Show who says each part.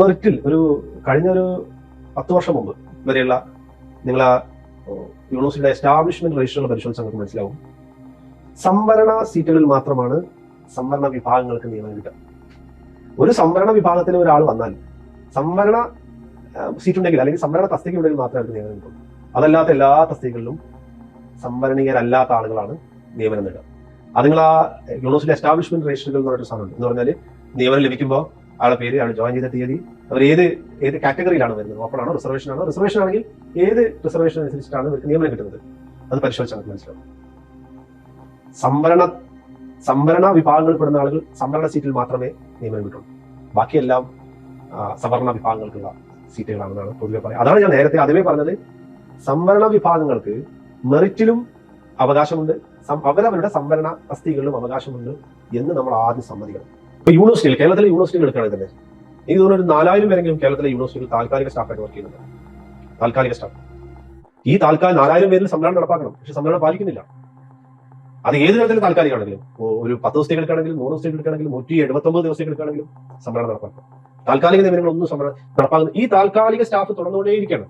Speaker 1: മെറിറ്റിൽ ഒരു കഴിഞ്ഞ ഒരു പത്ത് വർഷം മുമ്പ് വരെയുള്ള നിങ്ങൾ ആ യൂണിവേഴ്സിറ്റിയുടെ എസ്റ്റാബ്ലിഷ്മെന്റ് രജിസ്റ്ററിൽ പരിശോധിച്ചാൽ നമുക്ക് മനസ്സിലാവും. സംവരണ സീറ്റുകളിൽ മാത്രമാണ് സംവരണ വിഭാഗങ്ങൾക്ക് നിയമനം കിട്ടുക. ഒരു സംവരണ വിഭാഗത്തിൽ ഒരാൾ വന്നാൽ സംവരണ സീറ്റ് ഉണ്ടെങ്കിൽ അല്ലെങ്കിൽ സംവരണ തസ്തിക ഉണ്ടെങ്കിൽ മാത്രമേ അവർക്ക് നിയമനം കിട്ടും അതല്ലാത്ത എല്ലാ തസ്തികകളിലും സംവരണീയരല്ലാത്ത ആളുകളാണ് നിയമനം നേടുക. അത് നിങ്ങൾ ആ യൂണിവേഴ്സിറ്റി എസ്റ്റാബ്ലിഷ്മെന്റ് രജിസ്റ്ററുകൾ എന്ന് പറഞ്ഞൊരു സാധനമുണ്ട്. എന്ന് പറഞ്ഞാൽ നിയമനം ലഭിക്കുമ്പോൾ ആളെ പേര് ആൾ ജോയിൻ ചെയ്ത തീയതി അവർ ഏത് ഏത് കാറ്റഗറിയിലാണ് വരുന്നത്? ഓപ്പൺ ആണോ റിസർവേഷൻ ആണോ? റിസർവേഷൻ ആണെങ്കിൽ ഏത് റിസർവേഷൻ അനുസരിച്ചിട്ടാണ് ഇവർക്ക് നിയമനം കിട്ടുന്നത്? അത് പരിശോധിച്ചാൽ മനസ്സിലാവും. സംവരണ സംവരണ വിഭാഗങ്ങളിൽ പെടുന്ന ആളുകൾ സംവരണ സീറ്റിൽ മാത്രമേ നിയമനം കിട്ടുള്ളൂ. ബാക്കിയെല്ലാം സവർണ വിഭാഗങ്ങൾക്കുള്ള സീറ്റുകളാണെന്നാണ് പൊതുവെ പറയുക അതാണ് ഞാൻ നേരത്തെ ആദ്യമേ പറഞ്ഞത്. സംവരണ വിഭാഗങ്ങൾക്ക് മെറിറ്റിലും അവകാശമുണ്ട്. അവരവരുടെ സംവരണ തസ്തികകളിലും അവകാശമുണ്ട് എന്ന് നമ്മൾ ആദ്യം സമ്മതിക്കണം. ഇപ്പൊ യൂണിവേഴ്സിറ്റിയിൽ കേരളത്തിലെ യൂണിവേഴ്സിറ്റികൾ എടുക്കുകയാണെങ്കിൽ തന്നെ എനിക്ക് തോന്നുന്നു ഒരു നാലായിരം പേരെങ്കിലും കേരളത്തിലെ യൂണിവേഴ്സിറ്റിയിൽ താൽക്കാലിക സ്റ്റാഫായിട്ട് വർക്ക് ചെയ്യുന്നുണ്ട്. താൽക്കാലിക സ്റ്റാഫ് ഈ താൽക്കാലിക നാലായിരം പേരിൽ സംവരണം നടപ്പാക്കണം. പക്ഷെ സംവരണം പാലിക്കുന്നില്ല. അത് ഏത് തരത്തിലും താൽക്കാലികമാണെങ്കിലും? ഒരു പത്ത് ദിവസത്തേക്ക് എടുക്കുകയാണെങ്കിലും നൂറ് ദിവസത്തേക്ക് എടുക്കുകയാണെങ്കിലും നൂറ്റി എഴുപത്തൊമ്പത് ദിവസത്തേക്ക് എടുക്കുകയാണെങ്കിലും സംവരണം നടപ്പാക്കണം. താൽക്കാലിക നിയമനങ്ങളൊന്നും സംവരണം ഈ താൽക്കാലിക സ്റ്റാഫ് തുടർന്നുകൊണ്ടേയിരിക്കണം